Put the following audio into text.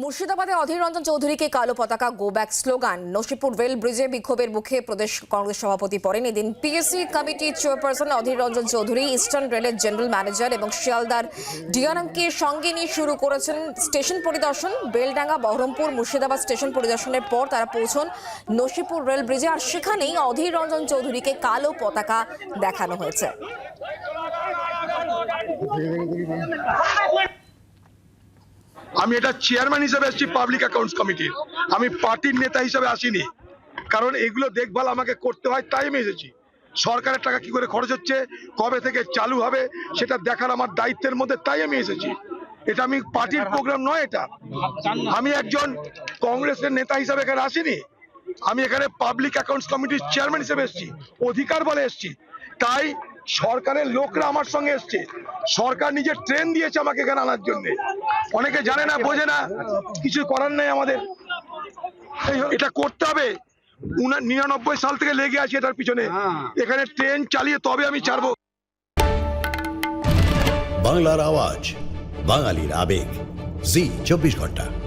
মুর্শিদাবাদে অধীর রঞ্জন চৌধুরীকে কালো পতাকা go back slogan Nasipur rail ব্রিজে বিক্ষোভের মুখে প্রদেশ কংগ্রেস সভাপতি পড়েন এদিন PSC committee chairperson Adhir Ranjan Chowdhury eastern রেলের জেনারেল ম্যানেজার এবং শিয়ালদার ডিআরএমকে সঙ্গে নিয়ে শুরু করেছেন স্টেশন পরিদর্শন। বেলডাঙ্গা, বহরমপুর, মুর্শিদাবাদ স্টেশন পরিদর্শনের পর তারা পৌঁছন নসিপুর রেল ব্রিজে আর সেখানেই অধীর রঞ্জন চৌধুরীকে কালো পতাকা দেখানো হয়েছে। আমি এটা চেয়ারম্যান হিসেবে এসেছি পাবলিক অ্যাকাউন্টস কমিটির আমি পার্টির নেতা হিসেবে আসিনি। কারণ এগুলো দেখভাল আমাকে করতে হয়, তাই আমি এসেছি। সরকারের টাকা কি করে খরচ হচ্ছে, কবে থেকে চালু হবে, সেটা দেখার আমার দায়িত্বের মধ্যে, তাই আমি এসেছি। এটা আমি পার্টির প্রোগ্রাম নয় এটা। আমি একজন কংগ্রেসের নেতা হিসেবে এখানে আসিনি। আমি এখানে পাবলিক অ্যাকাউন্টস কমিটির চেয়ারম্যান হিসেবে এসেছি। অধিকার বলে এসেছি। তাই সরকারের লোকরা আমার সঙ্গে এসছে। সরকার নিজের ট্রেন দিয়েছে আমাকে এখানে আনার জন্য। অনেকে জানে না বোঝে না। কিছু করার নেই আমাদের। এটা করতে হবে। নিরানব্বই সাল থেকে লেগে আছি এটার পিছনে। এখানে ট্রেন চালিয়ে তবে আমি ছাড়বো। বাংলার আওয়াজ বাঙালির আবেগ। জি চব্বিশ ঘণ্টা।